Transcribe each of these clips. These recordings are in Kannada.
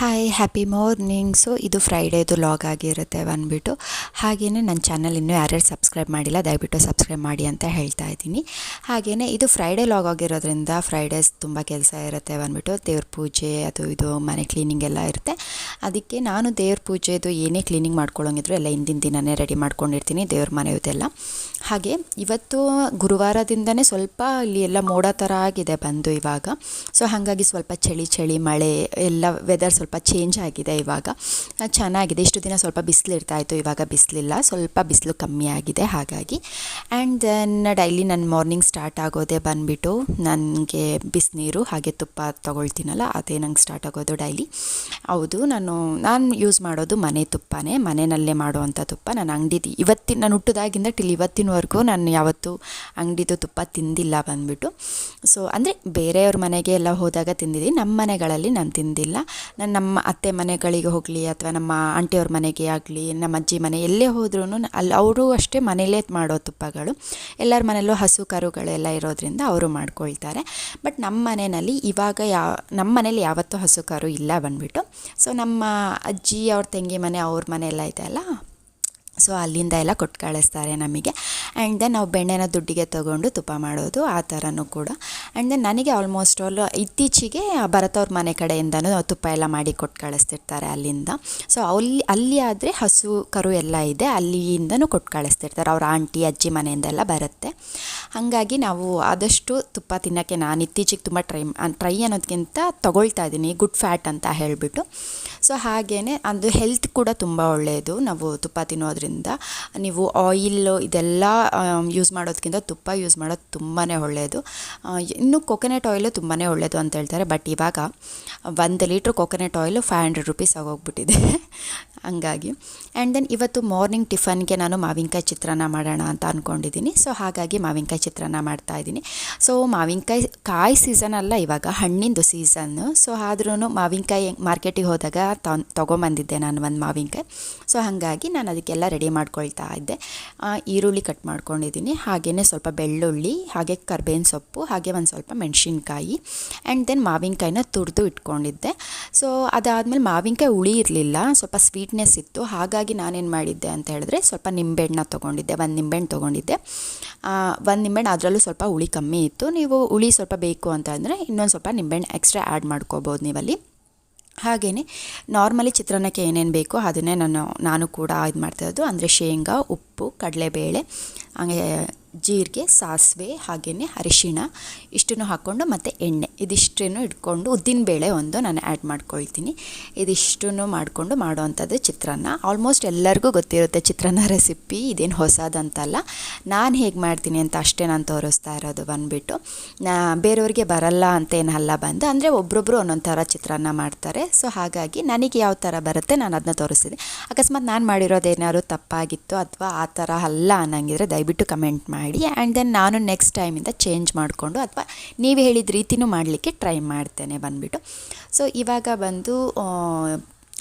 ಹಾಯ್ ಹ್ಯಾಪಿ ಮಾರ್ನಿಂಗ್ ಸೊ ಇದು ಫ್ರೈಡೇದು ಲಾಗ್ ಆಗಿರುತ್ತೆ ಬಂದುಬಿಟ್ಟು ಹಾಗೆಯೇ ನನ್ನ ಚಾನಲ್ ಇನ್ನೂ ಯಾರ್ಯಾರು ಸಬ್ಸ್ಕ್ರೈಬ್ ಮಾಡಿಲ್ಲ, ದಯವಿಟ್ಟು ಸಬ್ಸ್ಕ್ರೈಬ್ ಮಾಡಿ ಅಂತ ಹೇಳ್ತಾ ಇದ್ದೀನಿ. ಹಾಗೆಯೇ ಇದು ಫ್ರೈಡೇ ಲಾಗ್ ಆಗಿರೋದ್ರಿಂದ ಫ್ರೈಡೇಸ್ ತುಂಬ ಕೆಲಸ ಇರುತ್ತೆ ಬಂದುಬಿಟ್ಟು ದೇವ್ರ ಪೂಜೆ, ಅದು ಇದು, ಮನೆ ಕ್ಲೀನಿಂಗ್ ಎಲ್ಲ ಇರುತ್ತೆ. ಅದಕ್ಕೆ ನಾನು ದೇವ್ರ ಪೂಜೆದು ಏನೇ ಕ್ಲೀನಿಂಗ್ ಮಾಡ್ಕೊಳ್ಳೋಂಗಿದ್ರು ಎಲ್ಲ ಹಿಂದಿನ ದಿನವೇ ರೆಡಿ ಮಾಡ್ಕೊಂಡಿರ್ತೀನಿ, ದೇವ್ರ ಮನೆಯದೆಲ್ಲ ಹಾಗೆ ಇವತ್ತು ಗುರುವಾರದಿಂದನೇ ಸ್ವಲ್ಪ ಇಲ್ಲಿ ಎಲ್ಲ ಮೋಡ ಥರ ಆಗಿದೆ ಬಂದು ಇವಾಗ. ಸೊ ಹಾಗಾಗಿ ಸ್ವಲ್ಪ ಚಳಿ ಚಳಿ, ಮಳೆ, ಎಲ್ಲ ವೆದರ್ ಸ್ವಲ್ಪ ಚೇಂಜ್ ಆಗಿದೆ ಇವಾಗ. ಚೆನ್ನಾಗಿದೆ. ಇಷ್ಟು ದಿನ ಸ್ವಲ್ಪ ಬಿಸಿಲು ಇರ್ತಾ ಇತ್ತು ಇವಾಗ ಬಿಸಿಲಿಲ್ಲ. ಸ್ವಲ್ಪ ಬಿಸಿಲು ಕಮ್ಮಿ ಆಗಿದೆ, ಹಾಗಾಗಿ. ಆ್ಯಂಡ್ ದೆನ್ ಡೈಲಿ ನಾನು ಮಾರ್ನಿಂಗ್ ಸ್ಟಾರ್ಟ್ ಆಗೋದೇ ಬಂದುಬಿಟ್ಟು ನನಗೆ ಬಿಸಿನೀರು ಹಾಗೆ ತುಪ್ಪ ತೊಗೊಳ್ತೀನಲ್ಲ, ಅದೇ ನಂಗೆ ಸ್ಟಾರ್ಟ್ ಆಗೋದು ಡೈಲಿ ಹೌದು, ನಾನು ನಾನು ಯೂಸ್ ಮಾಡೋದು ಮನೆ ತುಪ್ಪನೇ. ಮನೆಯಲ್ಲೇ ಮಾಡುವಂಥ ತುಪ್ಪ. ನಾನು ಅಂಗಡಿದು, ಇವತ್ತಿನ, ನಾನು ಹುಟ್ಟಿದಾಗಿಂದ ಟಿಲ್ ಇವತ್ತಿನವರೆಗೂ ನಾನು ಯಾವತ್ತೂ ಅಂಗಡಿದು ತುಪ್ಪ ತಿಂದಿಲ್ಲ ಬಂದುಬಿಟ್ಟು. ಸೊ ಅಂದರೆ ಬೇರೆಯವ್ರ ಮನೆಗೆ ಎಲ್ಲ ಹೋದಾಗ ತಿಂದಿದ್ದೀನಿ. ನಮ್ಮ ಮನೆಗಳಲ್ಲಿ ನಾನು ತಿಂದಿಲ್ಲ. ನಾನು ನಮ್ಮ ಅತ್ತೆ ಮನೆಗಳಿಗೆ ಹೋಗಲಿ ಅಥವಾ ನಮ್ಮ ಆಂಟಿಯವ್ರ ಮನೆಗೆ ಆಗಲಿ, ನಮ್ಮ ಅಜ್ಜಿ ಮನೆ ಎಲ್ಲೇ ಹೋದ್ರೂ ಅಲ್ಲಿ ಅವರು ಅಷ್ಟೇ ಮನೇಲೇ ಮಾಡೋ ತುಪ್ಪಗಳು. ಎಲ್ಲರ ಮನೆಯಲ್ಲೂ ಹಸು ಕರುಗಳೆಲ್ಲ ಇರೋದ್ರಿಂದ ಅವರು ಮಾಡ್ಕೊಳ್ತಾರೆ. ಬಟ್ ನಮ್ಮ ಮನೆಯಲ್ಲಿ ಇವಾಗ ಯಾವ ನಮ್ಮ ಮನೇಲಿ ಯಾವತ್ತೂ ಹಸು ಕರು ಇಲ್ಲ ಬಂದ್ಬಿಟ್ಟು. ಸೊ ನಮ್ಮ ಅಜ್ಜಿ ಅವ್ರ ತಂಗಿ ಮನೆ ಅವ್ರ ಮನೆ ಎಲ್ಲ ಇದೆ ಅಲ್ಲ? ಸೊ ಅಲ್ಲಿಂದ ಎಲ್ಲ ಕೊಟ್ಟು ಕಳಿಸ್ತಾರೆ ನಮಗೆ. ಆ್ಯಂಡ್ ದೆನ್ ನಾವು ಬೆಣ್ಣೆನ ದುಡ್ಡಿಗೆ ತೊಗೊಂಡು ತುಪ್ಪ ಮಾಡೋದು, ಆ ಥರನೂ ಕೂಡ. ಆ್ಯಂಡ್ ದೆನ್ ನನಗೆ ಆಲ್ಮೋಸ್ಟ್ ಆಲ್ ಇತ್ತೀಚೆಗೆ ಭರತವ್ರ ಮನೆ ಕಡೆಯಿಂದನೂ ತುಪ್ಪ ಎಲ್ಲ ಮಾಡಿ ಕೊಟ್ಟು ಕಳಿಸ್ತಿರ್ತಾರೆ ಅಲ್ಲಿಂದ. ಸೊ ಅಲ್ಲಿ ಅಲ್ಲಿ ಆದರೆ ಹಸು, ಕರು ಎಲ್ಲ ಇದೆ. ಅಲ್ಲಿಯಿಂದನೂ ಕೊಟ್ಟು ಕಳಿಸ್ತಿರ್ತಾರೆ. ಅವ್ರ ಆಂಟಿ, ಅಜ್ಜಿ ಮನೆಯಿಂದೆಲ್ಲ ಬರುತ್ತೆ. ಹಾಗಾಗಿ ನಾವು ಆದಷ್ಟು ತುಪ್ಪ ತಿನ್ನೋಕ್ಕೆ ನಾನು ಇತ್ತೀಚೆಗೆ ತುಂಬ ಟ್ರೈ ಟ್ರೈ ಅನ್ನೋದಕ್ಕಿಂತ ತೊಗೊಳ್ತಾ ಇದ್ದೀನಿ. ಗುಡ್ ಫ್ಯಾಟ್ ಅಂತ ಹೇಳಿಬಿಟ್ಟು. ಸೊ ಹಾಗೇ ಅದು ಹೆಲ್ತ್ ಕೂಡ ತುಂಬ ಒಳ್ಳೆಯದು ನಾವು ತುಪ್ಪ ತಿನ್ನೋದ್ರಿಂದ ನೀವು ಆಯಿಲ್ ಇದೆಲ್ಲ ಯೂಸ್ ಮಾಡೋದಕ್ಕಿಂತ ತುಪ್ಪ ಯೂಸ್ ಮಾಡೋದು ತುಂಬಾ ಒಳ್ಳೆಯದು ಇನ್ನು ಕೊಕೊನೆಟ್ ಆಯಿಲು ತುಂಬಾ ಒಳ್ಳೆಯದು ಅಂತ ಹೇಳ್ತಾರೆ. ಬಟ್ ಇವಾಗ, ಒಂದು litre coconut oil five hundred rupees ಆಗೋಗ್ಬಿಟ್ಟಿದೆ ಹಂಗಾಗಿ. ಆ್ಯಂಡ್ ದೆನ್ ಇವತ್ತು ಮಾರ್ನಿಂಗ್ ಟಿಫನ್ಗೆ ನಾನು ಮಾವಿನಕಾಯಿ ಚಿತ್ರಾನ್ನ ಮಾಡೋಣ ಅಂತ ಅಂದ್ಕೊಂಡಿದ್ದೀನಿ ಸೊ ಹಾಗಾಗಿ ಮಾವಿನಕಾಯಿ ಚಿತ್ರಾನ್ನ ಮಾಡ್ತಾ ಇದ್ದೀನಿ. ಸೊ ಮಾವಿನಕಾಯಿ ಕಾಯಿ ಸೀಸನ್ ಅಲ್ಲ, ಇವಾಗ ಹಣ್ಣಿಂದು ಸೀಸನ್ನು ಸೊ ಆದ್ರೂ ಮಾವಿನಕಾಯಿ ಮಾರ್ಕೆಟಿಗೆ ಹೋದಾಗ ತೊಗೊಂಬಂದಿದ್ದೆ ನಾನು ಒಂದು ಮಾವಿನಕಾಯಿ. ಸೊ ಹಾಗಾಗಿ ನಾನು ಅದಕ್ಕೆಲ್ಲ ರೆಡಿ ಮಾಡ್ಕೊಳ್ತಾ ಇದ್ದೆ. ಈರುಳ್ಳಿ ಕಟ್ ಮಾಡ್ಕೊಂಡಿದ್ದೀನಿ. ಹಾಗೆಯೇ ಸ್ವಲ್ಪ ಬೆಳ್ಳುಳ್ಳಿ, ಹಾಗೆ ಕರ್ಬೇವಿನ ಸೊಪ್ಪು, ಹಾಗೆ ಒಂದು ಸ್ವಲ್ಪ ಮೆಣಸಿನ್ಕಾಯಿ ಆ್ಯಂಡ್ ದೆನ್ ಮಾವಿನಕಾಯಿನ ತುರಿದು ಇಟ್ಕೊಂಡಿದ್ದೆ. ಸೊ ಅದಾದಮೇಲೆ ಮಾವಿನಕಾಯಿ ಹುಳಿ ಇರಲಿಲ್ಲ. ಸ್ವಲ್ಪ ಸ್ವೀಟ್ನೆಸ್ ಇತ್ತು, ಹಾಗಾಗಿ ನಾನೇನು ಮಾಡಿದ್ದೆ ಅಂತ ಹೇಳಿದ್ರೆ ಸ್ವಲ್ಪ ನಿಂಬೆಹಣ್ಣ ತೊಗೊಂಡಿದ್ದೆ, ಒಂದು ನಿಂಬೆಹಣ್ಣು ತೊಗೊಂಡಿದ್ದೆ. ಒಂದು ನಿಂಬೆಹಣ್ಣು ಅದರಲ್ಲೂ ಸ್ವಲ್ಪ ಹುಳಿ ಕಮ್ಮಿ ಇತ್ತು. ನೀವು ಹುಳಿ ಸ್ವಲ್ಪ ಬೇಕು ಅಂತ ಅಂದರೆ ಇನ್ನೊಂದು ಸ್ವಲ್ಪ ನಿಂಬೆಹಣ್ಣು ಎಕ್ಸ್ಟ್ರಾ ಆ್ಯಡ್ ಮಾಡ್ಕೋಬೋದು ನೀವಲ್ಲಿ. ಹಾಗೆಯೇ ನಾರ್ಮಲಿ ಚಿತ್ರಾನ್ನಕ್ಕೆ ಏನೇನು ಬೇಕೋ ಅದನ್ನೇ ನಾನು ನಾನು ಕೂಡ ಇದು ಮಾಡ್ತಾಯಿದ್ದು ಅಂದರೆ ಶೇಂಗಾ, ಉಪ್ಪು, ಕಡಲೆಬೇಳೆ, ಹಾಗೆ ಜೀರಿಗೆ, ಸಾಸಿವೆ ಹಾಗೆಯೇ ಅರಿಶಿಣ ಇಷ್ಟನ್ನು ಹಾಕ್ಕೊಂಡು ಮತ್ತು ಎಣ್ಣೆ. ಇದಿಷ್ಟನ್ನು ಇಟ್ಕೊಂಡು ಉದ್ದಿನಬೇಳೆ ಒಂದು ನಾನು ಆ್ಯಡ್ ಮಾಡ್ಕೊಳ್ತೀನಿ. ಇದಿಷ್ಟನ್ನು ಮಾಡಿಕೊಂಡು ಮಾಡುವಂಥದ್ದು ಚಿತ್ರಾನ್ನ. ಆಲ್ಮೋಸ್ಟ್ ಎಲ್ಲರಿಗೂ ಗೊತ್ತಿರುತ್ತೆ ಚಿತ್ರಾನ್ನ ರೆಸಿಪಿ ಇದೇನು ಹೊಸದಂತಲ್ಲ. ನಾನು ಹೇಗೆ ಮಾಡ್ತೀನಿ ಅಂತ ಅಷ್ಟೇ ನಾನು ತೋರಿಸ್ತಾ ಇರೋದು ಬಂದುಬಿಟ್ಟು. ನಾ ಬೇರೆಯವ್ರಿಗೆ ಬರಲ್ಲ ಅಂತ ಏನಲ್ಲ ಬಂದು, ಅಂದರೆ ಒಬ್ರೊಬ್ಬರು ಒಂದೊಂದು ಥರ ಚಿತ್ರಾನ್ನ ಮಾಡ್ತಾರೆ. ಸೊ ಹಾಗಾಗಿ ನನಗೆ ಯಾವ ಥರ ಬರುತ್ತೆ ನಾನು ಅದನ್ನ ತೋರಿಸ್ತಿದ್ದೆ ಅಕಸ್ಮಾತ್ ನಾನು ಮಾಡಿರೋದೇನಾದ್ರು ತಪ್ಪಾಗಿತ್ತು ಅಥವಾ ಆ ಥರ ಅಲ್ಲ ಅನ್ನಂಗಿದ್ರೆ ದಯವಿಟ್ಟು ಕಮೆಂಟ್ ಮಾಡಿ. ಆ್ಯಂಡ್ ದೆನ್ ನಾನು ನೆಕ್ಸ್ಟ್ ಟೈಮಿಂದ ಚೇಂಜ್ ಮಾಡಿಕೊಂಡು ಅಥವಾ ನೀವು ಹೇಳಿದ ರೀತಿನೂ ಮಾಡಲಿಕ್ಕೆ ಟ್ರೈ ಮಾಡ್ತೇನೆ ಬಂದುಬಿಟ್ಟು. ಸೊ ಇವಾಗ ಬಂದು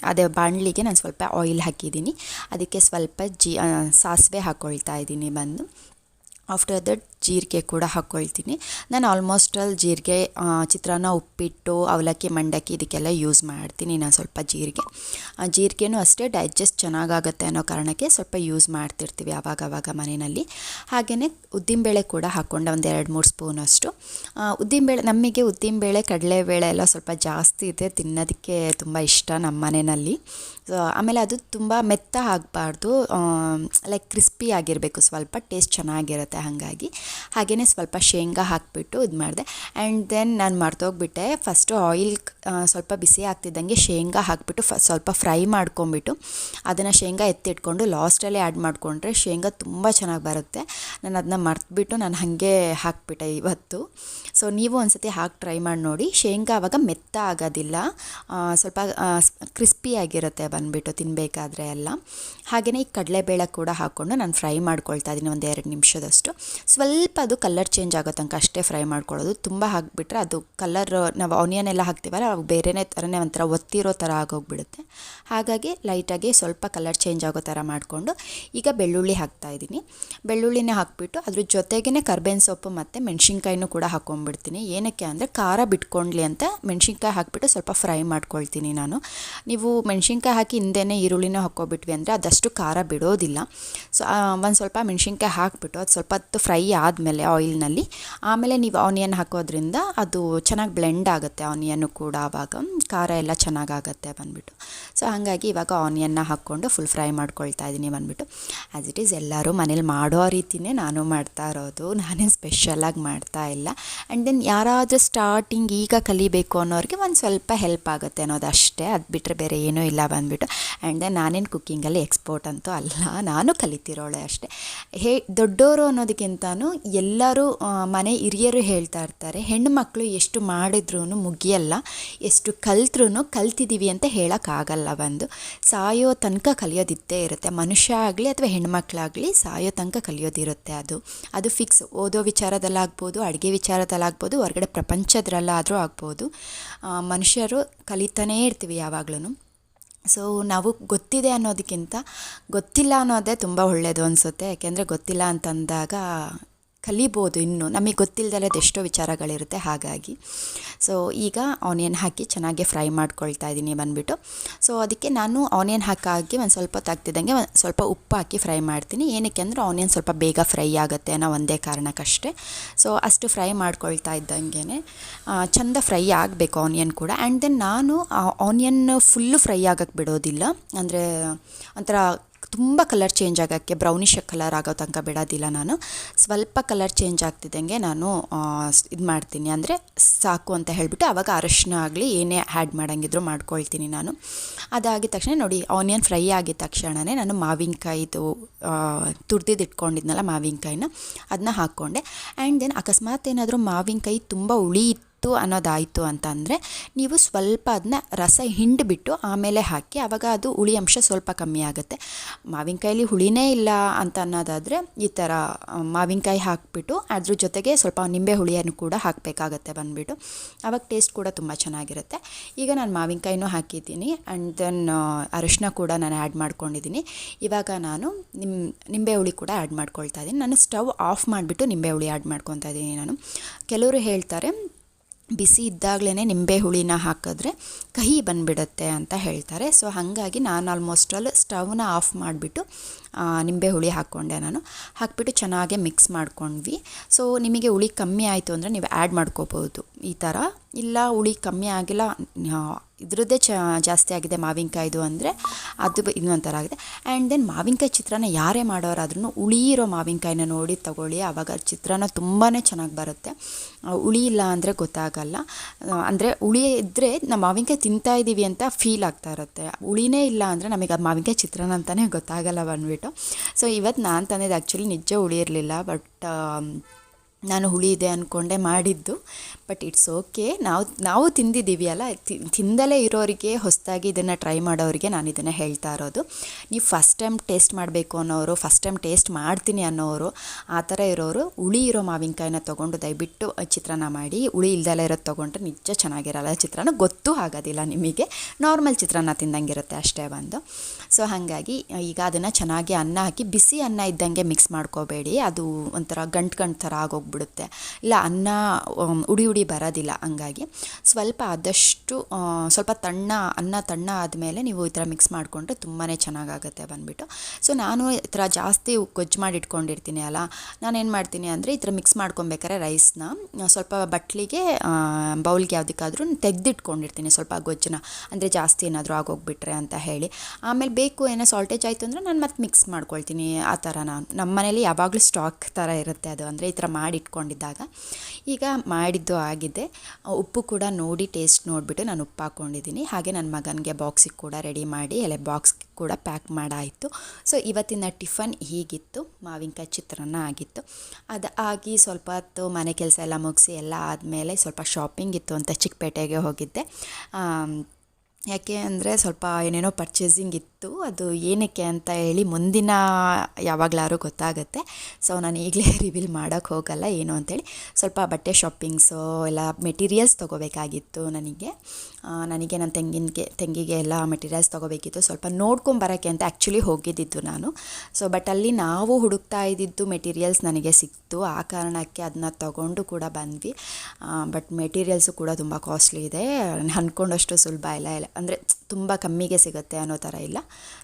ಅದೇ ಬಾಣಲಿಗೆ ನಾನು ಸ್ವಲ್ಪ ಆಯಿಲ್ ಹಾಕಿದ್ದೀನಿ. ಅದಕ್ಕೆ ಸ್ವಲ್ಪ ಜಿ ಸಾಸಿವೆ ಹಾಕ್ಕೊಳ್ತಾ ಇದ್ದೀನಿ ಬಂದು. ಆಫ್ಟರ್ ದಟ್ ಜೀರಿಗೆ ಕೂಡ ಹಾಕ್ಕೊಳ್ತೀನಿ ನಾನು ಆಲ್ಮೋಸ್ಟ್ ಅಲ್ಲಿ ಜೀರಿಗೆ ಚಿತ್ರಾನ್ನ, ಉಪ್ಪಿಟ್ಟು, ಅವಲಕ್ಕಿ, ಮಂಡಕ್ಕಿ ಇದಕ್ಕೆಲ್ಲ ಯೂಸ್ ಮಾಡ್ತೀನಿ ನಾನು ಸ್ವಲ್ಪ ಜೀರಿಗೆ. ಜೀರಿಗೆನೂ ಅಷ್ಟೇ ಡೈಜೆಸ್ಟ್ ಚೆನ್ನಾಗಾಗುತ್ತೆ ಅನ್ನೋ ಕಾರಣಕ್ಕೆ ಸ್ವಲ್ಪ ಯೂಸ್ ಮಾಡ್ತಿರ್ತೀವಿ ಆವಾಗ ಆವಾಗ ಮನೆಯಲ್ಲಿ. ಹಾಗೆಯೇ ಉದ್ದಿನಬೇಳೆ ಕೂಡ ಹಾಕ್ಕೊಂಡೆ, ಒಂದು ಎರಡು, ಮೂರು ಸ್ಪೂನಷ್ಟು ಉದ್ದಿನಬೇಳೆ, ನಮಗೆ ಉದ್ದಿನಬೇಳೆ, ಕಡಲೆಬೇಳೆ ಎಲ್ಲ ಸ್ವಲ್ಪ ಜಾಸ್ತಿ ಇದೆ, ತಿನ್ನೋದಕ್ಕೆ ತುಂಬ ಇಷ್ಟ ನಮ್ಮ ಮನೆಯಲ್ಲಿ. ಆಮೇಲೆ ಅದು ತುಂಬ ಮೆತ್ತ ಆಗಬಾರ್ದು ಲೈಕ್ ಕ್ರಿಸ್ಪಿ ಆಗಿರಬೇಕು, ಸ್ವಲ್ಪ ಟೇಸ್ಟ್ ಚೆನ್ನಾಗಿರುತ್ತೆ. ಹಾಗಾಗಿ. ಹಾಗೆಯೇ ಸ್ವಲ್ಪ ಶೇಂಗಾ ಹಾಕಿಬಿಟ್ಟು ಇದು ಮಾಡಿದೆ. ಆ್ಯಂಡ್ ದೆನ್ ನಾನು ಮರ್ತೋಗ್ಬಿಟ್ಟೆ ಫಸ್ಟು ಆಯಿಲ್ ಸ್ವಲ್ಪ ಬಿಸಿ ಆಗ್ತಿದ್ದಂಗೆ ಶೇಂಗಾ ಹಾಕಿಬಿಟ್ಟು ಫ, ಸ್ವಲ್ಪ ಫ್ರೈ ಮಾಡ್ಕೊಂಬಿಟ್ಟು ಅದನ್ನು ಶೇಂಗಾ ಎತ್ತಿಟ್ಕೊಂಡು ಲಾಸ್ಟಲ್ಲೇ ಆ್ಯಡ್ ಮಾಡಿಕೊಂಡ್ರೆ ಶೇಂಗಾ ತುಂಬ ಚೆನ್ನಾಗಿ ಬರುತ್ತೆ. ನಾನು ಅದನ್ನ ಮರ್ತುಬಿಟ್ಟು ನಾನು ಹಾಗೆ ಹಾಕಿಬಿಟ್ಟೆ ಇವತ್ತು. ಸೊ ನೀವು ಒಂದ್ಸತಿ ಹಾಕಿ ಟ್ರೈ ಮಾಡಿ ನೋಡಿ. ಶೇಂಗಾ ಆವಾಗ ಮೆತ್ತ ಆಗೋದಿಲ್ಲ. ಸ್ವಲ್ಪ ಕ್ರಿಸ್ಪಿಯಾಗಿರುತ್ತೆ ಬಂದುಬಿಟ್ಟು ತಿನ್ನಬೇಕಾದ್ರೆ ಎಲ್ಲ. ಹಾಗೆಯೇ ಈ ಕಡಲೆಬೇಳೆ ಕೂಡ ಹಾಕ್ಕೊಂಡು ನಾನು ಫ್ರೈ ಮಾಡ್ಕೊಳ್ತಾ ಇದ್ದೀನಿ ಒಂದು ಎರಡು ನಿಮಿಷದಷ್ಟು. ಸ್ವಲ್ಪ ಅದು ಕಲರ್ ಚೇಂಜ್ ಆಗೋ ತನಕ ಅಷ್ಟೇ ಫ್ರೈ ಮಾಡ್ಕೊಳ್ಳೋದು. ತುಂಬ ಹಾಕಿಬಿಟ್ರೆ ಅದು ಕಲರ್ ನಾವು ಆನಿಯನ್ ಎಲ್ಲ ಹಾಕ್ತೀವಲ್ಲ ಅವಾಗ ಬೇರೆನೇ ಥರನೇ ಒಂಥರ ಒತ್ತಿರೋ ಥರ ಆಗೋಗ್ಬಿಡುತ್ತೆ. ಹಾಗಾಗಿ ಲೈಟಾಗಿ ಸ್ವಲ್ಪ ಕಲರ್ ಚೇಂಜ್ ಆಗೋ ಥರ ಮಾಡಿಕೊಂಡು ಈಗ ಬೆಳ್ಳುಳ್ಳಿ ಹಾಕ್ತಾಯಿದ್ದೀನಿ ಬೆಳ್ಳುಳ್ಳಿನೇ ಹಾಕಿಬಿಟ್ಟು ಅದ್ರ ಜೊತೆಗೇ ಕರ್ಬೇವಿನ ಸೊಪ್ಪು ಮತ್ತು ಮೆಣಸಿನ್ಕಾಯಿನೂ ಕೂಡ ಹಾಕ್ಕೊಂಡ್ಬಿಡ್ತೀನಿ ಏನಕ್ಕೆ ಅಂದರೆ ಖಾರ ಬಿಟ್ಕೊಂಡ್ಲಿ ಅಂತ ಮೆಣಸಿನ್ಕಾಯಿ ಹಾಕಿಬಿಟ್ಟು ಸ್ವಲ್ಪ ಫ್ರೈ ಮಾಡ್ಕೊಳ್ತೀನಿ ನಾನು. ನೀವು ಮೆಣಸಿನ್ಕಾಯಿ ಹಾಕಿ ಹಿಂದೆನೇ ಈರುಳ್ಳಿನ ಹಾಕ್ಕೊಬಿಟ್ವಿ ಅಂದರೆ ಅದಷ್ಟು ಖಾರ ಬಿಡೋದಿಲ್ಲ. ಸೊ ಒಂದು ಸ್ವಲ್ಪ ಮೆಣಸಿನ್ಕಾಯಿ ಹಾಕ್ಬಿಟ್ಟು ಅದು ಸ್ವಲ್ಪ ಹೊತ್ತು ಫ್ರೈ ಆದಮೇಲೆ ಆಯಿಲ್ನಲ್ಲಿ. ಆಮೇಲೆ ನೀವು ಆನಿಯನ್ ಹಾಕೋದ್ರಿಂದ ಅದು ಚೆನ್ನಾಗಿ ಬ್ಲೆಂಡ್ ಆಗುತ್ತೆ ಆನಿಯನ್ನು ಕೂಡ ಆವಾಗ. ಖಾರ ಎಲ್ಲ ಚೆನ್ನಾಗಾಗತ್ತೆ ಬಂದ್ಬಿಟ್ಟು. ಸೊ, ಹಾಗಾಗಿ ಇವಾಗ ಆನಿಯನ್ನ ಹಾಕ್ಕೊಂಡು ಫುಲ್ ಫ್ರೈ ಮಾಡ್ಕೊಳ್ತಾ ಇದ್ದೀನಿ ಬಂದುಬಿಟ್ಟು. ಆ್ಯಸ್ ಇಟ್ ಈಸ್ ಎಲ್ಲರೂ ಮನೇಲಿ ಮಾಡೋ ರೀತಿಯೇ ನಾನು ಮಾಡ್ತಾ ಇರೋದು. ನಾನೇನು ಸ್ಪೆಷಲಾಗಿ ಮಾಡ್ತಾ ಇಲ್ಲ. ಆ್ಯಂಡ್ ದೆನ್ ಯಾರಾದರೂ ಸ್ಟಾರ್ಟಿಂಗ್ ಈಗ ಕಲಿಬೇಕು ಅನ್ನೋರಿಗೆ ಒಂದು ಸ್ವಲ್ಪ ಹೆಲ್ಪ್ ಆಗುತ್ತೆ ಅನ್ನೋದು ಅಷ್ಟೇ. ಅದು ಬಿಟ್ಟರೆ ಬೇರೆ ಏನೂ ಇಲ್ಲ ಬಂದುಬಿಟ್ಟು. ಆ್ಯಂಡ್ ದೆನ್ ನಾನೇನು ಕುಕ್ಕಿಂಗಲ್ಲಿ ಎಕ್ಸ್ಪೋರ್ಟ್ ಅಂತೂ ಅಲ್ಲ. ನಾನು ಕಲಿತಿರೋಳೆ ಅಷ್ಟೇ. ಹೇ ದೊಡ್ಡವರು ಅನ್ನೋದಕ್ಕಿಂತನೂ ಎಲ್ಲರೂ ಮನೆ ಹಿರಿಯರು ಹೇಳ್ತಾ ಇರ್ತಾರೆ, ಹೆಣ್ಣು ಮಕ್ಕಳು ಎಷ್ಟು ಮಾಡಿದ್ರೂ ಮುಗಿಯಲ್ಲ, ಎಷ್ಟು ಕಲ್ತ್ರೂ ಕಲ್ತಿದ್ದೀವಿ ಅಂತ ಹೇಳೋಕ್ಕಾಗಲ್ಲ ಬಂದು ಸಾಯೋ ತನಕ ಕಲಿಯೋದಿದ್ದೇ ಇರುತ್ತೆ. ಮನುಷ್ಯ ಆಗಲಿ ಅಥವಾ ಹೆಣ್ಮಕ್ಳಾಗಲಿ ಸಾಯೋ ತನಕ ಕಲಿಯೋದಿರುತ್ತೆ ಅದು. ಅದು ಫಿಕ್ಸ್. ಓದೋ ವಿಚಾರದಲ್ಲಾಗ್ಬೋದು, ಅಡುಗೆ ವಿಚಾರದಲ್ಲಾಗ್ಬೋದು, ಹೊರಗಡೆ ಪ್ರಪಂಚದ್ರಲ್ಲಾದರೂ ಆಗ್ಬೋದು. ಮನುಷ್ಯರು ಕಲಿತಾನೇ ಇರ್ತೀವಿ ಯಾವಾಗ್ಲೂ ಸೊ ನಾವು ಗೊತ್ತಿದೆ ಅನ್ನೋದಕ್ಕಿಂತ ಗೊತ್ತಿಲ್ಲ ಅನ್ನೋದೇ ತುಂಬ ಒಳ್ಳೆಯದು ಅನಿಸುತ್ತೆ. ಯಾಕೆಂದರೆ ಗೊತ್ತಿಲ್ಲ ಅಂತಂದಾಗ ಕಲಿಬೋದು ಇನ್ನು. ನಮಗೆ ಗೊತ್ತಿಲ್ಲದಲ್ಲದ ಎಷ್ಟೋ ವಿಚಾರಗಳಿರುತ್ತೆ ಹಾಗಾಗಿ. ಸೊ ಈಗ ಆನಿಯನ್ ಹಾಕಿ ಚೆನ್ನಾಗಿ ಫ್ರೈ ಮಾಡ್ಕೊಳ್ತಾ ಇದ್ದೀನಿ ಬಂದುಬಿಟ್ಟು. ಸೊ ಅದಕ್ಕೆ ನಾನು ಆನಿಯನ್ ಹಾಕಾಗಿ ಒಂದು ಸ್ವಲ್ಪ ತಾಗ್ತಿದ್ದಂಗೆ ಒಂದು ಸ್ವಲ್ಪ ಉಪ್ಪು ಹಾಕಿ ಫ್ರೈ ಮಾಡ್ತೀನಿ. ಏನಕ್ಕೆ ಅಂದರೆ ಆನಿಯನ್ ಸ್ವಲ್ಪ ಬೇಗ ಫ್ರೈ ಆಗುತ್ತೆ ಅನ್ನೋ ಒಂದೇ ಕಾರಣಕ್ಕಷ್ಟೇ. ಸೊ ಅಷ್ಟು ಫ್ರೈ ಮಾಡ್ಕೊಳ್ತಾ ಇದ್ದಂಗೆ ಚೆಂದ ಫ್ರೈ ಆಗಬೇಕು ಆನಿಯನ್ ಕೂಡ. ಆ್ಯಂಡ್ ದೆನ್ ನಾನು ಆನಿಯನ್ ಫುಲ್ಲು ಫ್ರೈ ಆಗಕ್ಕೆ ಬಿಡೋದಿಲ್ಲ. ಅಂದರೆ ಒಂಥರ ತುಂಬ ಕಲರ್ ಚೇಂಜ್ ಆಗೋಕ್ಕೆ ಬ್ರೌನಿಷ್ ಕಲರ್ ಆಗೋ ತನಕ ಬಿಡೋದಿಲ್ಲ ನಾನು. ಸ್ವಲ್ಪ ಕಲರ್ ಚೇಂಜ್ ಆಗ್ತಿದ್ದಂಗೆ ನಾನು ಇದು ಮಾಡ್ತೀನಿ. ಅಂದರೆ ಸಾಕು ಅಂತ ಹೇಳಿಬಿಟ್ಟು ಆವಾಗ ಅರಶಿನ ಆಗಲಿ, ಏನೇ ಆ್ಯಡ್ ಮಾಡೋಂಗಿದ್ರು ಮಾಡ್ಕೊಳ್ತೀನಿ ನಾನು. ಅದಾಗಿದ ತಕ್ಷಣ ನೋಡಿ ಆನಿಯನ್ ಫ್ರೈ ಆಗಿದ ತಕ್ಷಣವೇ ನಾನು ಮಾವಿನಕಾಯಿದು ತುರ್ದಿದ್ದು ಇಟ್ಕೊಂಡಿದ್ನಲ್ಲ ಮಾವಿನಕಾಯಿನ ಅದನ್ನ ಹಾಕ್ಕೊಂಡೆ. ಆ್ಯಂಡ್ ದೆನ್ ಅಕಸ್ಮಾತ್ ಏನಾದರೂ ಮಾವಿನಕಾಯಿ ತುಂಬ ಉಳಿ ಇತ್ತು ಅನ್ನೋದಾಯಿತು ಅಂತಂದರೆ ನೀವು ಸ್ವಲ್ಪ ಅದನ್ನ ರಸ ಹಿಂಡಿಬಿಟ್ಟು ಆಮೇಲೆ ಹಾಕಿ ಆವಾಗ ಅದು ಹುಳಿ ಅಂಶ ಸ್ವಲ್ಪ ಕಮ್ಮಿ ಆಗುತ್ತೆ. ಮಾವಿನಕಾಯಲ್ಲಿ ಹುಳಿನೇ ಇಲ್ಲ ಅಂತ ಅನ್ನೋದಾದರೆ ಈ ಥರ ಮಾವಿನಕಾಯಿ ಹಾಕಿಬಿಟ್ಟು ಅದ್ರ ಜೊತೆಗೆ ಸ್ವಲ್ಪ ನಿಂಬೆ ಹುಳಿಯನ್ನು ಕೂಡ ಹಾಕಬೇಕಾಗತ್ತೆ ಬಂದುಬಿಟ್ಟು. ಆವಾಗ ಟೇಸ್ಟ್ ಕೂಡ ತುಂಬ ಚೆನ್ನಾಗಿರುತ್ತೆ. ಈಗ ನಾನು ಮಾವಿನಕಾಯಿನೂ ಹಾಕಿದ್ದೀನಿ. ಆ್ಯಂಡ್ ದೆನ್ ಅರಿಶಿನ ಕೂಡ ನಾನು ಆ್ಯಡ್ ಮಾಡ್ಕೊಂಡಿದ್ದೀನಿ. ಇವಾಗ ನಾನು ನಿಮ್ಮ ನಿಂಬೆ ಹುಳಿ ಕೂಡ ಆ್ಯಡ್ ಮಾಡ್ಕೊಳ್ತಾ ಇದ್ದೀನಿ. ನಾನು ಸ್ಟವ್ ಆಫ್ ಮಾಡಿಬಿಟ್ಟು ನಿಂಬೆ ಹುಳಿ ಆ್ಯಡ್ ಮಾಡ್ಕೊತಾ ಇದ್ದೀನಿ ನಾನು. ಕೆಲವರು ಹೇಳ್ತಾರೆ ಬಿಸಿ ಇದ್ದಾಗಲೇ ನಿಂಬೆ ಹುಳಿನ ಹಾಕಿದ್ರೆ ಕಹಿ ಬಂದುಬಿಡುತ್ತೆ ಅಂತ ಹೇಳ್ತಾರೆ. ಸೊ ಹಾಗಾಗಿ ನಾನು ಆಲ್ಮೋಸ್ಟ್ ಆಲ್ ಸ್ಟವ್ನ ಆಫ್ ಮಾಡಿಬಿಟ್ಟು ನಿಂಬೆ ಹುಳಿ ಹಾಕ್ಕೊಂಡೆ ನಾನು. ಹಾಕಿಬಿಟ್ಟು ಚೆನ್ನಾಗೆ ಮಿಕ್ಸ್ ಮಾಡ್ಕೊಂಡ್ವಿ. ಸೊ ನಿಮಗೆ ಹುಳಿ ಕಮ್ಮಿ ಆಯಿತು ಅಂದರೆ ನೀವು ಆ್ಯಡ್ ಮಾಡ್ಕೋಬೋದು. ಈ ಥರ ಇಲ್ಲ, ಹುಳಿ ಕಮ್ಮಿ ಆಗಿಲ್ಲ. ಇದರದ್ದೇ ಚ, ಜಾಸ್ತಿ ಆಗಿದೆ ಮಾವಿನಕಾಯ್ದು ಅಂದರೆ ಅದು ಇನ್ನೊಂಥರ ಆಗಿದೆ. ಆ್ಯಂಡ್ ದೆನ್ ಮಾವಿನಕಾಯಿ ಚಿತ್ರಾನ್ನ ಯಾರೇ ಮಾಡೋರಾದ್ರೂ ಹುಳಿ ಇರೋ ಮಾವಿನಕಾಯಿನ ನೋಡಿ ತಗೊಳ್ಳಿ. ಆವಾಗ ಚಿತ್ರಾನ್ನ ತುಂಬಾ ಚೆನ್ನಾಗಿ ಬರುತ್ತೆ. ಹುಳಿ ಇಲ್ಲ ಅಂದರೆ ಗೊತ್ತಾಗಲ್ಲ. ಅಂದರೆ ಹುಳಿ ಇದ್ದರೆ ನಾವು ಮಾವಿನಕಾಯಿ ತಿಂತಾ ಇದ್ದೀವಿ ಅಂತ ಫೀಲ್ ಆಗ್ತಾ ಇರುತ್ತೆ. ಹುಳಿನೇ ಇಲ್ಲ ಅಂದರೆ ನಮಗೆ ಅದು ಮಾವಿನಕಾಯಿ ಚಿತ್ರಾನ್ನ ಅಂತಲೇ ಗೊತ್ತಾಗಲ್ಲ ಬಂದ್ಬಿಟ್ಟು. ಸೊ ಇವತ್ತು ನಾನು ತಂದಿದ್ದು ಆ್ಯಕ್ಚುಲಿ ನಿಜ ಹುಳಿ ಇರಲಿಲ್ಲ ಬಟ್ ನಾನು ಹುಳಿ ಇದೆ ಅಂದ್ಕೊಂಡೆ ಮಾಡಿದ್ದು ಬಟ್ ಇಟ್ಸ್ ಓಕೆ ನಾವು ನಾವು ತಿಂದಿದ್ದೀವಿ ಅಲ್ಲ ತಿಂದಲೇ ಇರೋರಿಗೆ ಹೊಸದಾಗಿ ಇದನ್ನು ಟ್ರೈ ಮಾಡೋರಿಗೆ ನಾನು ಇದನ್ನು ಹೇಳ್ತಾ ಇರೋದು. ನೀವು ಫಸ್ಟ್ ಟೈಮ್ ಟೇಸ್ಟ್ ಮಾಡಬೇಕು ಅನ್ನೋರು ಫಸ್ಟ್ ಟೈಮ್ ಟೇಸ್ಟ್ ಮಾಡ್ತೀನಿ ಅನ್ನೋರು, ಆ ಥರ ಇರೋರು, ಹುಳಿ ಇರೋ ಮಾವಿನಕಾಯಿನ ತೊಗೊಂಡು ದಯವಿಟ್ಟು ಚಿತ್ರಾನ್ನ ಮಾಡಿ, ಹುಳಿ ಇಲ್ದಲೇ ಇರೋದು ತೊಗೊಂಡ್ರೆ ನಿಜ ಚೆನ್ನಾಗಿರಲ್ಲ ಚಿತ್ರಾನ್ನ, ಗೊತ್ತೂ ಆಗೋದಿಲ್ಲ ನಿಮಗೆ. ನಾರ್ಮಲ್ ಚಿತ್ರಾನ್ನ ತಿಂದಂಗಿರುತ್ತೆ ಅಷ್ಟೇ ಒಂದು. ಸೊ ಹಾಗಾಗಿ ಈಗ ಅದನ್ನು ಚೆನ್ನಾಗಿ ಅನ್ನ ಹಾಕಿ, ಬಿಸಿ ಅನ್ನ ಇದ್ದಂಗೆ ಮಿಕ್ಸ್ ಮಾಡ್ಕೋಬೇಡಿ. ಅದು ಒಂಥರ ಗಂಟು ಗಂಟು ಥರ ಆಗೋಗ್ಬಿಡುತ್ತೆ ಇಲ್ಲ, ಅನ್ನ ಉಡಿ ಉಡಿ ಬರೋದಿಲ್ಲ, ಹಂಗಾಗಿ. ಸ್ವಲ್ಪ ಆದಷ್ಟು ಸ್ವಲ್ಪ ತಣ್ಣ, ಅನ್ನ ತಣ್ಣ ಆದಮೇಲೆ ನೀವು ಈ ಥರ ಮಿಕ್ಸ್ ಮಾಡಿಕೊಂಡ್ರೆ ತುಂಬಾ ಚೆನ್ನಾಗಾಗುತ್ತೆ ಬಂದುಬಿಟ್ಟು. ಸೊ ನಾನು ಈ ಥರ ಜಾಸ್ತಿ ಗೊಜ್ಜು ಮಾಡಿ ಇಟ್ಕೊಂಡಿರ್ತೀನಿ, ಅಲ್ಲ. ನಾನೇನು ಮಾಡ್ತೀನಿ ಅಂದರೆ ಈ ಥರ ಮಿಕ್ಸ್ ಮಾಡ್ಕೊಬೇಕಾರೆ ರೈಸ್ನ ಸ್ವಲ್ಪ ಬಟ್ಲಿಗೆ ಬೌಲ್ಗೆ ಯಾವುದಕ್ಕಾದ್ರೂ ತೆಗೆದಿಟ್ಕೊಂಡಿರ್ತೀನಿ ಸ್ವಲ್ಪ ಗೊಜ್ಜನ್ನ ಅಂದರೆ ಜಾಸ್ತಿ ಏನಾದರೂ ಆಗೋಗ್ಬಿಟ್ರೆ ಅಂತ ಹೇಳಿ. ಆಮೇಲೆ ಬೇಕು ಏನೋ ಸಾಲ್ಟೇಜ್ ಆಯಿತು ಅಂದರೆ ನಾನು ಮತ್ತೆ ಮಿಕ್ಸ್ ಮಾಡ್ಕೊಳ್ತೀನಿ, ಆ ಥರ ನಾನು ನಮ್ಮ ಮನೇಲಿ ಯಾವಾಗಲೂ ಸ್ಟಾಕ್ ಥರ ಇರುತ್ತೆ ಅದು. ಅಂದರೆ ಈ ಥರ ಮಾಡಿ ಇಟ್ಕೊಂಡಿದ್ದಾಗ. ಈಗ ಮಾಡಿದ್ದು ಆಗಿದೆ. ಉಪ್ಪು ಕೂಡ ನೋಡಿ ಟೇಸ್ಟ್ ನೋಡಿಬಿಟ್ಟು ನಾನು ಉಪ್ಪು ಹಾಕ್ಕೊಂಡಿದ್ದೀನಿ. ಹಾಗೆ ನನ್ನ ಮಗನಿಗೆ ಬಾಕ್ಸಿಗೆ ಕೂಡ ರೆಡಿ ಮಾಡಿ, ಎಲೆ ಬಾಕ್ಸ್ ಕೂಡ ಪ್ಯಾಕ್ ಮಾಡಾಯಿತು. ಸೊ, ಇವತ್ತಿನ ಟಿಫನ್ ಹೀಗಿತ್ತು. ಮಾವಿನಕಾಯಿ ಚಿತ್ರಾನ್ನ ಆಗಿತ್ತು. ಅದು ಆಗಿ ಸ್ವಲ್ಪ ಹೊತ್ತು ಮನೆ ಕೆಲಸ ಎಲ್ಲ ಮುಗಿಸಿ ಎಲ್ಲ ಆದಮೇಲೆ ಸ್ವಲ್ಪ ಶಾಪಿಂಗ್ ಇತ್ತು ಅಂತ ಚಿಕ್ಕಪೇಟೆಗೆ ಹೋಗಿದ್ದೆ. ಯಾಕೆ ಅಂದರೆ ಸ್ವಲ್ಪ ಏನೇನೋ ಪರ್ಚೇಸಿಂಗ್ ಇತ್ತು. ಇತ್ತು ಅದು ಏನಕ್ಕೆ ಅಂತ ಹೇಳಿ ಮುಂದಿನ ಯಾವಾಗಲಾರು ಗೊತ್ತಾಗುತ್ತೆ. ಸೊ ನಾನು ಈಗಲೇ ರಿವೀಲ್ ಮಾಡೋಕ್ಕೆ ಹೋಗಲ್ಲ ಏನು ಅಂತೇಳಿ. ಸ್ವಲ್ಪ ಬಟ್ಟೆ ಶಾಪಿಂಗ್ಸು ಎಲ್ಲ ಮೆಟೀರಿಯಲ್ಸ್ ತೊಗೋಬೇಕಾಗಿತ್ತು ನನಗೆ. ನನಗೆ ನನ್ನ ತೆಂಗಿನಗೆ, ತೆಂಗಿಗೆ ಎಲ್ಲ ಮೆಟೀರಿಯಲ್ಸ್ ತೊಗೋಬೇಕಿತ್ತು. ಸ್ವಲ್ಪ ನೋಡ್ಕೊಂಬರೋಕ್ಕೆ ಅಂತ ಆ್ಯಕ್ಚುಲಿ ಹೋಗಿದ್ದಿದ್ದು ನಾನು. ಸೊ ಬಟ್ ಅಲ್ಲಿ ನಾವು ಹುಡುಕ್ತಾ ಇದ್ದಿದ್ದು ಮೆಟೀರಿಯಲ್ಸ್ ನನಗೆ ಸಿಕ್ತು. ಆ ಕಾರಣಕ್ಕೆ ಅದನ್ನ ತೊಗೊಂಡು ಕೂಡ ಬಂದ್ವಿ. ಬಟ್ ಮೆಟೀರಿಯಲ್ಸು ಕೂಡ ತುಂಬ ಕಾಸ್ಟ್ಲಿ ಇದೆ. ಅಂದ್ಕೊಂಡಷ್ಟು ಸುಲಭ ಇಲ್ಲ. ಇಲ್ಲ, ಅಂದರೆ ತುಂಬ ಕಮ್ಮಿಗೆ ಸಿಗುತ್ತೆ ಅನ್ನೋ ಥರ ಇಲ್ಲ.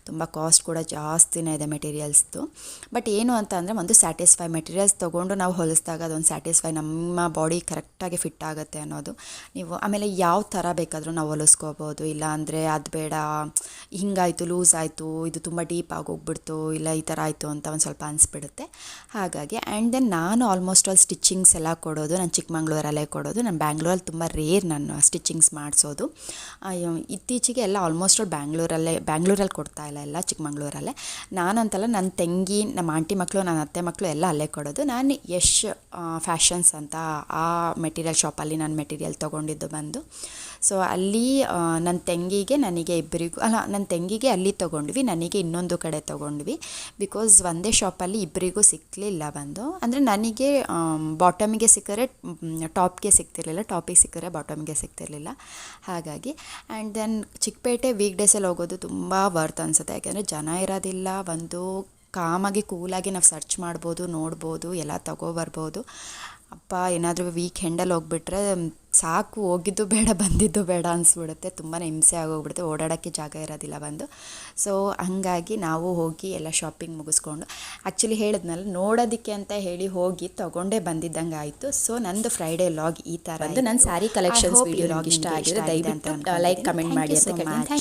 ತುಂಬ ಕಾಸ್ಟ್ ಕೂಡ ಜಾಸ್ತಿನೇ ಇದೆ ಮೆಟೀರಿಯಲ್ಸ್ದು ಬಟ್ ಏನು ಅಂತ ಅಂದರೆ ಒಂದು ಸ್ಯಾಟಿಸ್ಫೈ ಮೆಟೀರಿಯಲ್ಸ್ ತೊಗೊಂಡು ನಾವು ಹೊಲಿಸಿದಾಗ ಅದೊಂದು ಸ್ಯಾಟಿಸ್ಫೈ ನಮ್ಮ ಬಾಡಿ ಕರೆಕ್ಟಾಗಿ ಫಿಟ್ ಆಗುತ್ತೆ ಅನ್ನೋದು. ನೀವು ಆಮೇಲೆ ಯಾವ ಥರ ಬೇಕಾದರೂ ನಾವು ಹೊಲಿಸ್ಕೋಬೋದು. ಇಲ್ಲ ಅಂದರೆ ಅದು ಬೇಡ, ಹಿಂಗಾಯಿತು ಲೂಸ್ ಆಯಿತು, ಇದು ತುಂಬ ಡೀಪ್ ಆಗೋಗ್ಬಿಡ್ತು ಇಲ್ಲ ಈ ಥರ ಆಯಿತು ಅಂತ ಒಂದು ಸ್ವಲ್ಪ ಅನಿಸ್ಬಿಡುತ್ತೆ. ಹಾಗಾಗಿ ಆ್ಯಂಡ್ ದೆನ್ ನಾನು ಆಲ್ಮೋಸ್ಟ್ ಆಲ್ ಸ್ಟಿಚಿಂಗ್ಸ್ ಎಲ್ಲ ಕೊಡೋದು, ನಾನು ಚಿಕ್ಕಮಂಗ್ಳೂರಲ್ಲೇ ಕೊಡೋದು. ನಾನು ಬ್ಯಾಂಗ್ಳೂರಲ್ಲಿ ತುಂಬ ರೇರ್ ನಾನು ಸ್ಟಿಚಿಂಗ್ಸ್ ಮಾಡಿಸೋದು. ಇತ್ತೀಚೆಗೆ ಎಲ್ಲ ಆಲ್ಮೋಸ್ಟ್ ಆಲ್ ಬ್ಯಾಂಗ್ಳೂರಲ್ಲೇ, ಬ್ಯಾಂಗ್ಳೂರಲ್ಲಿ ಇಲ್ಲ ಎಲ್ಲ ಚಿಕ್ಕಮಂಗ್ಳೂರಲ್ಲೇ. ನಾನಂತಲ್ಲ ನನ್ನ ತಂಗಿ, ನಮ್ಮ ಆಂಟಿ ಮಕ್ಕಳು ನನ್ನ ಅತ್ತೆ ಮಕ್ಕಳು ಎಲ್ಲ ಅಲ್ಲೇ ಕೊಡೋದು. ನಾನು ಯಶ್ ಫ್ಯಾಷನ್ಸ್ ಅಂತ ಆ ಮೆಟೀರಿಯಲ್ ಶಾಪಲ್ಲಿ ನಾನು ಮೆಟೀರಿಯಲ್ ತೊಗೊಂಡಿದ್ದು ಬಂದು. ಸೊ ಅಲ್ಲಿ ನನ್ನ ತಂಗಿಗೆ ನನಗೆ ಇಬ್ಬರಿಗೂ ಅಲ್ಲ ನನ್ನ ತಂಗಿಗೆ ಅಲ್ಲಿ ತೊಗೊಂಡ್ವಿ, ನನಗೆ ಇನ್ನೊಂದು ಕಡೆ ತೊಗೊಂಡ್ವಿ. ಬಿಕಾಸ್ ಒಂದೇ ಶಾಪಲ್ಲಿ ಇಬ್ಬರಿಗೂ ಸಿಕ್ಕಲಿಲ್ಲ ಬಂದು. ಅಂದರೆ ನನಗೆ ಬಾಟಮಿಗೆ ಸಿಕ್ಕರೆ ಟಾಪ್ಗೆ ಸಿಗ್ತಿರ್ಲಿಲ್ಲ ಟಾಪಿಗೆ ಸಿಕ್ಕರೆ ಬಾಟಮ್ಗೆ ಸಿಗ್ತಿರ್ಲಿಲ್ಲ ಹಾಗಾಗಿ ಆ್ಯಂಡ್ ದೆನ್ ಚಿಕ್ಕಪೇಟೆ ವೀಕ್ ಡೇಸಲ್ಲಿ ಹೋಗೋದು ತುಂಬ ವರ್ತ್ ಅನಿಸುತ್ತೆ. ಯಾಕೆಂದರೆ ಜನ ಇರೋದಿಲ್ಲ, ಒಂದು ಕಾಮಾಗಿ ಕೂಲಾಗಿ ನಾವು ಸರ್ಚ್ ಮಾಡ್ಬೋದು, ನೋಡ್ಬೋದು, ಎಲ್ಲ ತಗೊಬರ್ಬೋದು ಅಪ್ಪ ಏನಾದರೂ ವೀಕ್ ಹೆಂಡಲ್ಲಿ ಹೋಗ್ಬಿಟ್ರೆ ಸಾಕು ಹೋಗಿದ್ದು ಬೇಡ ಬಂದಿದ್ದು ಬೇಡ ಅನಿಸ್ಬಿಡುತ್ತೆ. ತುಂಬಾ ಹಿಂಸೆ ಆಗೋಗ್ಬಿಡುತ್ತೆ. ಓಡಾಡೋಕ್ಕೆ ಜಾಗ ಇರೋದಿಲ್ಲ ಬಂದು. ಸೊ ಹಾಗಾಗಿ ನಾವು ಹೋಗಿ ಎಲ್ಲ ಶಾಪಿಂಗ್ ಮುಗಿಸ್ಕೊಂಡು ಆ್ಯಕ್ಚುಲಿ ಹೇಳಿದ್ನಲ್ಲ ನೋಡೋದಕ್ಕೆ ಅಂತ ಹೇಳಿ ಹೋಗಿ ತೊಗೊಂಡೇ ಬಂದಿದ್ದಂಗೆ ಆಯಿತು. ಸೊ ನಂದು ಫ್ರೈಡೇ ಲಾಗ್ ಈ ಥರ ನನ್ನ ಸ್ಯಾರಿ ಕಲೆಕ್ಷನ್ಸ್ ವೀಡಿಯೋ ಲಾಗ್ ಇಷ್ಟ ಆಗಿದೆ ದಯವಿಟ್ಟು ಲೈಕ್ ಕಮೆಂಟ್ ಮಾಡಿ ಅಂತ